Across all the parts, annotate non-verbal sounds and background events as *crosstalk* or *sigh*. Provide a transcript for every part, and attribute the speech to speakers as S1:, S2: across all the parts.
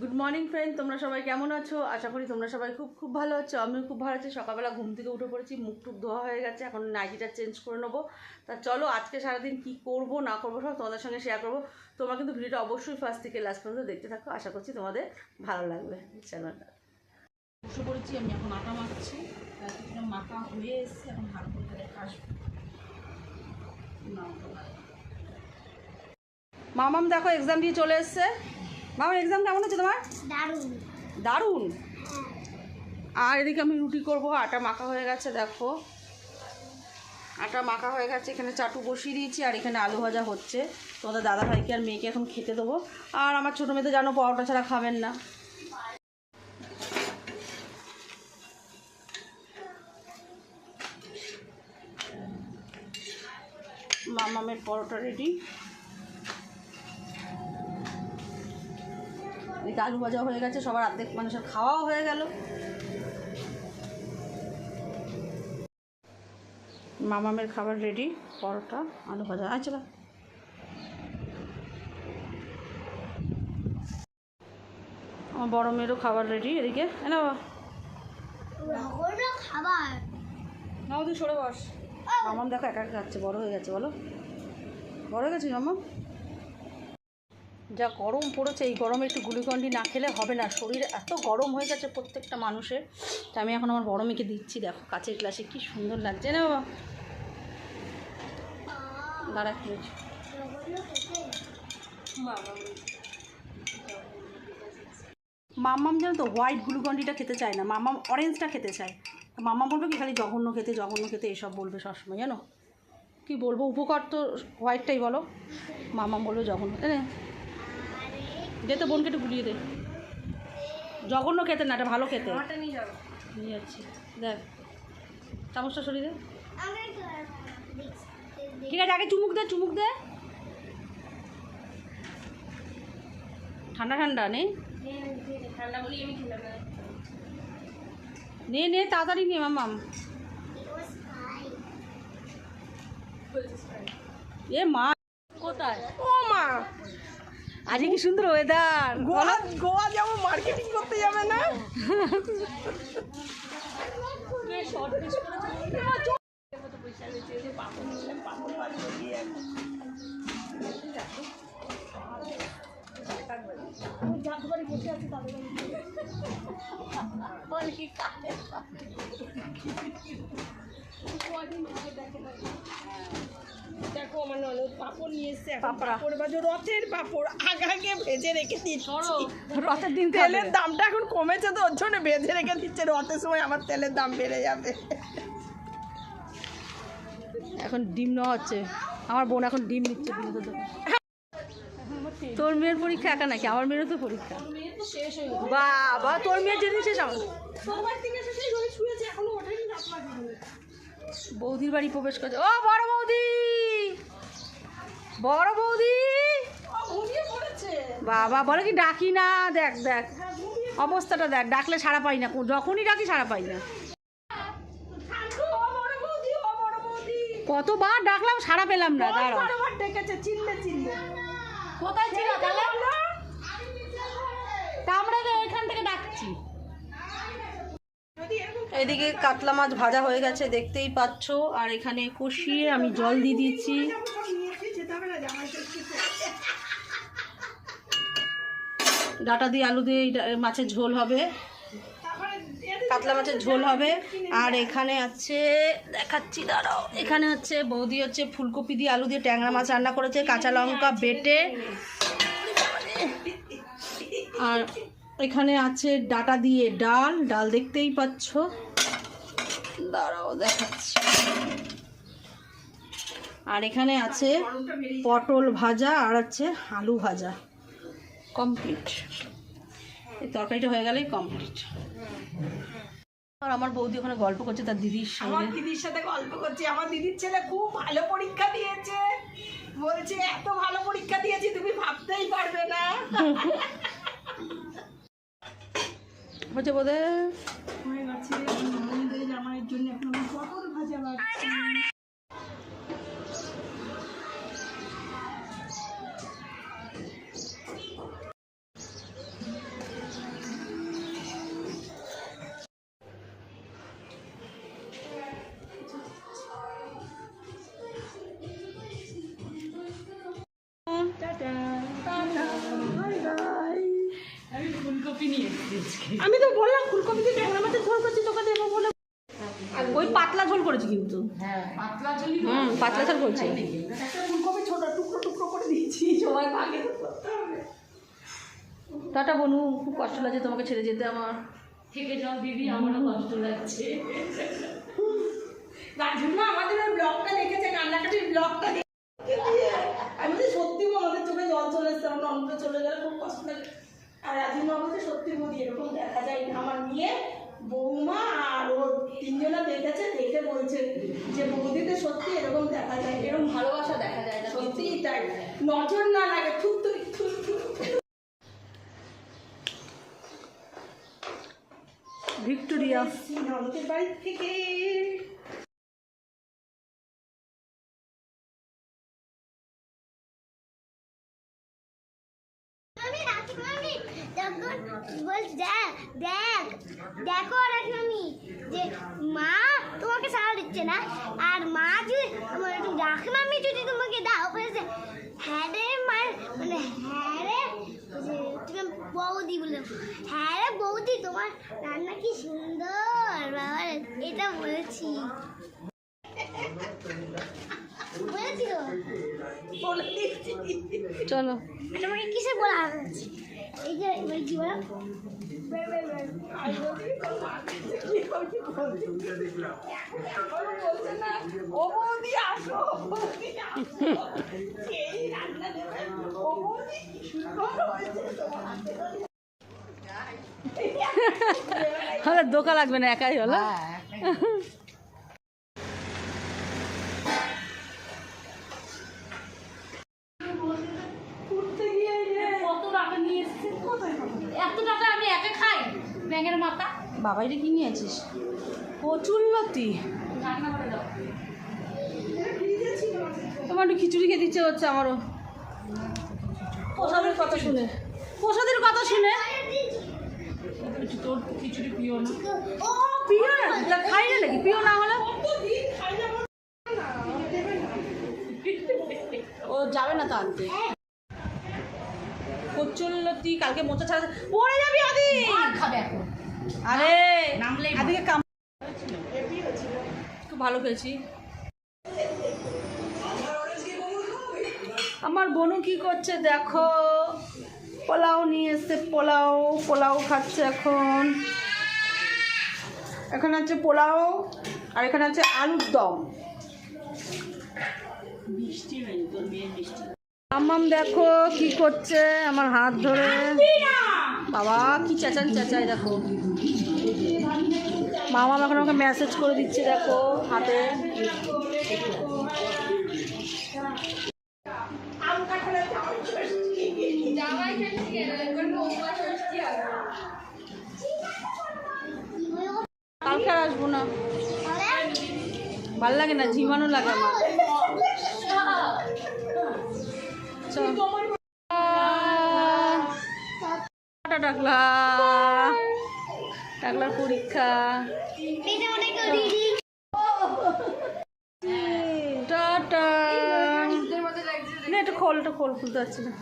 S1: Good morning friend তোমরা সবাই কেমন আছো? আশা করি তোমরা সবাই খুব খুব ভালো আছো। আমিও খুব ভালো আছি। সকালবেলা ঘুম থেকে উঠে পড়েছি মুখ টুক ধোয়া হয়ে গেছে। এখন নাইটিটা চেঞ্জ করে নেব। তা চলো আজকে সারাদিন কি করব না করব সব তোমাদের সঙ্গে শেয়ার করব। তোমরা কিন্তু ভিডিওটা অবশ্যই ফার্স্ট থেকে লাস্ট পর্যন্ত দেখতে থাকো। আশা করছি তোমাদের ভালো লাগবে। চলো।
S2: বসে পড়েছি আমি এখন আটা মাখছি। কিছুটা মাখা হয়ে এসছে এখন ভালো করে আসব
S1: মামাম দেখো এক্সাম দিয়ে চলে এসছে। মামার এক্সাম কেমন হচ্ছে তোমার?
S3: দারুণ।
S1: দারুণ? আর এদিকে আমি রুটি করব আটা মাখা হয়ে গেছে দেখো। আটা মাখা হয়ে গেছে এখানে চাটু বসিয়ে দিয়েছি আর এখানে আলু ভাজা হচ্ছে। তোমাদের দাদা ভাইকে আর মেয়েকে এখন খেতে দেবো। আর আমার ছোটো মেয়েতে জানো পরোটা ছাড়া খাবেন না। মামামের পরোটা রেডি এদিকে আলু ভাজা হয়ে গেছে সবার অর্ধেক মানুষের খাওয়াও হয়ে গেল। মামামের খাবার রেডি পরোটা আলু ভাজা। আচ্ছা। আমার বড় মেয়েরও খাবার রেডি এদিকে। এ না বাবা
S3: খাবার।
S1: নাও তুই সরে বস। মামাম দেখো একা একা খাচ্ছে বড় হয়ে গেছে বলো। বড় হয়ে গেছিস মামাম? যা গরম পড়েছে, এই গরমে একটু গুলিকন্ডি না খেলে হবে না। শরীর এত গরম হয়ে গেছে প্রত্যেকটা মানুষের। তা আমি এখন আমার বড় মেয়েকে দিচ্ছি, দেখো কাচের গ্লাসে কি সুন্দর লাগছে। না বাবা। দাঁড়া
S3: খেতে
S1: মাম্মাম জানো তো হোয়াইট গ্লুকন্ডিটা খেতে চায় না। মাম্মাম অরেঞ্জটা খেতে চায়। মাম্মা বলবে কি, খালি জঘন্য খেতে জঘন্য খেতে এসব বলবে সবসময়, জানো? কি বলব, উপকার তো হোয়াইটটাই বলো। মাম্মাম বলবে জঘন্য দে তো বোনকে একটু গুলিয়ে দে। জঘন্য খেতে না এটা ভালো খেতে। নিয়ে যাচ্ছি। দেখ চামচটা সরিয়ে দে। ঠিক আছে আগে চুমুক দে চুমুক দে। ঠান্ডা ঠান্ডা নেই
S2: না
S1: নে তাড়াতাড়ি নে মামাম এ মা কোথায়?
S2: মা
S1: আজকে কি সুন্দর ওয়েদার
S2: গোয়া গোয়া যাব মার্কেটিং করতে যাবে না? দেখো আমার ননদ পাপড় নিয়ে এসছে এখন
S1: পাপড়।
S2: বাজো রথের পাপড় আগে আগে ভেজে রেখে দিচ্ছি।
S1: রথের দিন
S2: তেলের দামটা এখন কমেছে তো ওর জন্য রেখে দিচ্ছে রথের সময় আমার তেলের দাম বেড়ে যাবে।
S1: এখন ডিম নেওয়া হচ্ছে। আমার বোন এখন ডিম নিচ্ছে। তোর। মেয়ের পরীক্ষা একা নাকি? আমার মেয়েরও তো পরীক্ষা। বাবা তোর মেয়ের যেদিন শেষ আমার বৌদির বাড়ি প্রবেশ করছে। ও বড় বৌদি! বড় বৌদি! বাবা বলে কি ডাকি না? দেখ দেখ। অবস্থাটা দেখ ডাকলে সাড়া পাই না। যখনই ডাকি সাড়া পাই না। কতবার ডাকলাম সাড়া পেলাম না দাঁড়াও। কোথায় ছিল তাহলে? আমরা এখান থেকে ডাকছি। এদিকে কাতলা মাছ ভাজা হয়ে গেছে, দেখতেই পাচ্ছ। আর এখানে কষিয়ে আমি জল দিয়ে দিয়েছি। ডাটা দিয়ে আলু দিয়ে মাছের ঝোল হবে। কাতলা মাছের ঝোল হবে। আর এখানে আছে, দেখাচ্ছি, দাঁড়াও। এখানে হচ্ছে বৌদি হচ্ছে ফুলকপি দিয়ে আলু দিয়ে ট্যাংরা মাছ রান্না করেছে, কাঁচা লঙ্কা বেটে। আর এখানে আছে ডাটা দিয়ে ডাল ডাল দেখতেই পাচ্ছ। দাঁড়াও দেখাচ্ছি। আর এখানে আছে পটল ভাজা আর আছে আলু ভাজা। কমপ্লিট। এই তরকারিটা হয়ে গেলেই কমপ্লিট। আর আমার বৌদি ওখানে গল্প করছে তার দিদির
S2: আমার দিদির সাথে গল্প করছে। আমার দিদির ছেলে খুব ভালো পরীক্ষা দিয়েছে। বলছে এত ভালো পরীক্ষা দিয়েছি তুমি ভাবতেই পারবে না। *laughs*
S1: বলছে বোধে?
S2: হয়ে গেছে। আমাদের জামাইয়ের জন্য এখন ভাজা বাড়ছি
S1: পাতলা ঝোল করেছি কিন্তু।
S2: হ্যাঁ। পাতলা ঝুলি
S1: হুম পাতলা ঝোল করছি।
S2: ফুলকপি ছোট টুকরো টুকরো করে দিয়েছি সবাই ভাগে
S1: টাটা বনু খুব কষ্ট লাগছে তোমাকে ছেড়ে যেতে আমার।
S4: থেকে যাও দিদি আমারও কষ্ট লাগছে।
S2: তার আমাদের ওই ব্লগটা দেখেছে কান্নাকাটির ব্লগটা দেখে। আমি বলছি সত্যি আমাদের চোখে জল চলে এসছে আমার নন্দ চলে গেলে খুব কষ্ট লাগে। আর রাজীব বলছে সত্যি বলি এরকম দেখা যায় না। আমার মেয়ে বৌমা আর ওর তিনজনা দেখেছে দেখে বলছে যে বৌদিতে সত্যি এরকম দেখা যায় এরকম ভালোবাসা দেখা যায় না। সত্যি তাই। নজর না লাগে থুক থুর।
S1: ভিক্টোরিয়া।
S2: বাড়ি থেকে
S3: আমি রাখি মামি যখন বলছি দেখ দেখ দেখো রাখি মামি যে মা দিচ্ছে না। আর মা যদি আমার একটু রাখি মামি যদি তোমাকে দাও বলেছে হ্যাঁ রে মা মানে হ্যাঁ রে তুমি বৌদি বলে হ্যাঁ রে বৌদি তোমার রান্না কি সুন্দর বাবা এটা বলেছি।
S1: চলো।
S3: তোমাকে কিসে বলা হয়েছে? এই যে কি বলো।
S1: দোকা লাগবে না একাই হলো
S2: ঘুরতে গিয়ে যে
S4: কত টাকা নিয়ে এসছে এত টাকা আমি একা খাই ব্যাঙের মাথা
S1: বাবাইরে কি নিয়েছিস
S2: ছিল
S1: তোমার একটু খিচুড়ি খেতে ইচ্ছে হচ্ছে আমারও। প্রসাদের কথা শুনে। প্রসাদের কথা শুনে?
S4: তোর খিচুড়ি প্রিয় না?
S1: প্রিয় না? খাই না নাকি? প্রিয় না হলে। ও যাবে না তো আনতে। কচুল্লতি কালকে মোচা ছাড়া পড়ে যাবি আদি
S4: খাবে এখন।
S1: আরে আদিকে কাম খুব ভালো খেয়েছি আমার বোনু কি করছে দেখো? পোলাও নিয়ে এসছে পোলাও পোলাও খাচ্ছে এখন। এখানে আছে পোলাও আর এখানে আছে আলুর দম।
S4: বৃষ্টি তোর বৃষ্টি
S1: আম্মাম দেখো কি করছে আমার হাত ধরে। বাবা কি চেঁচান চেঁচাই দেখো। মামা এখন আমাকে মেসেজ করে দিচ্ছে, দেখো, হাতে। কালকে আর আসব না ভালো লাগে না, ঝিমানো লাগে আমার। টাটা টাকলা টাকলার পরীক্ষা। টাটা। না এটা খোল এটা খোল খুলতে পারছি না।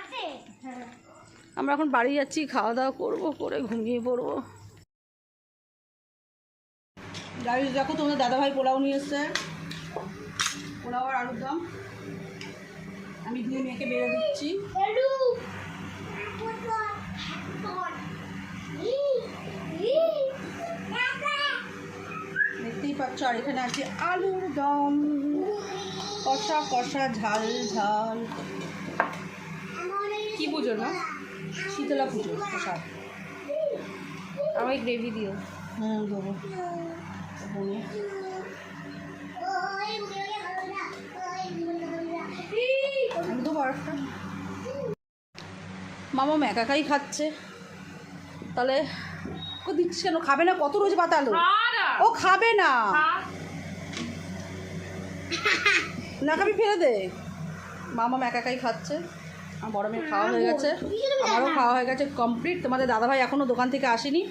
S3: আছে
S1: আমরা এখন বাড়ি যাচ্ছি খাওয়া দাওয়া করব করে ঘুমিয়ে পড়ব। গাড়ি দেখো তোমাদের দাদাভাই পোলাও নিয়ে এসছে। পোলাও আর আলুর দম। আমি দুই মেয়েকে বেড়ে দিচ্ছি। দেখতেই পাচ্ছ আর এখানে আছে আলুর দম। কষা কষা ঝাল ঝাল। কি পুজো না শীতলা পুজো প্রসাদ। আমার গ্রেভি দিও। হুম দেবো। মামা একাকাই খাচ্ছে। তাহলে ও দিচ্ছিস কেন? খাবে না? কত রোজ পাতালো ও? খাবে না। না খাবি ফেলে দে। মামা একাকাই খাচ্ছে। আমার বড় মেয়ে খাওয়া হয়ে গেছে। আমারও খাওয়া হয়ে গেছে কমপ্লিট। তোমাদের দাদাভাই এখনও দোকান থেকে আসেনি।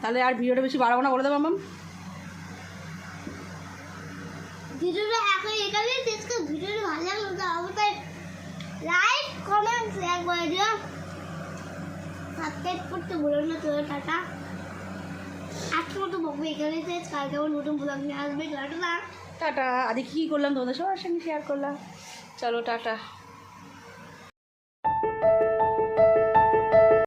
S1: তাহলে আর ভিডিওটা বেশি বাড়াবো না বলে দেবো মাম।
S3: ভিডিওটা এখন ভিডিওটা ভালো লাগল তো অবশ্যই লাইক কমেন্ট শেয়ার করে দিও। সাবস্ক্রাইব করতে ভুলো না তোর টাটা। আজকে মতো বকবো এখানে শেষ। কালকে আবার নতুন ব্লগ নিয়ে আসবে। টাটা।
S1: টাটা। আজকে কী করলাম? তোমাদের সবার সঙ্গে শেয়ার করলাম। চলো টাটা।